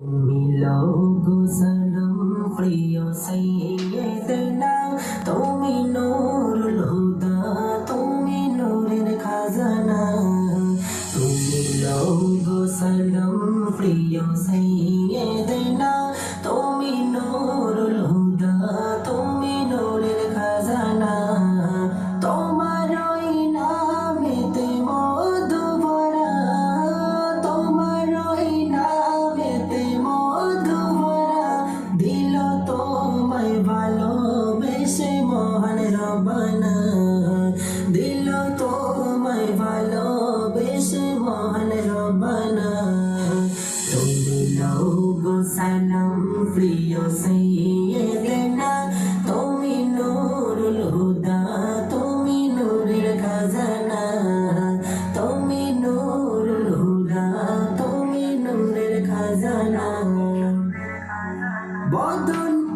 মিলো গো সালাম প্রিয় সাইয়েদনা তুমি নূরুল হুদা তুমি নূরের খাজানা তুমি গো সালাম প্রিয় সাইয়েদনা রবানা দিল তোমায় ভালোবেসে মহান রবানা। প্রিয় সৈয়দনা। তুমি নূরুল হুদা, তুমি নূরের খাজানা। তুমি নূরুল হুদা, তুমি নূরের খাজানা। বদন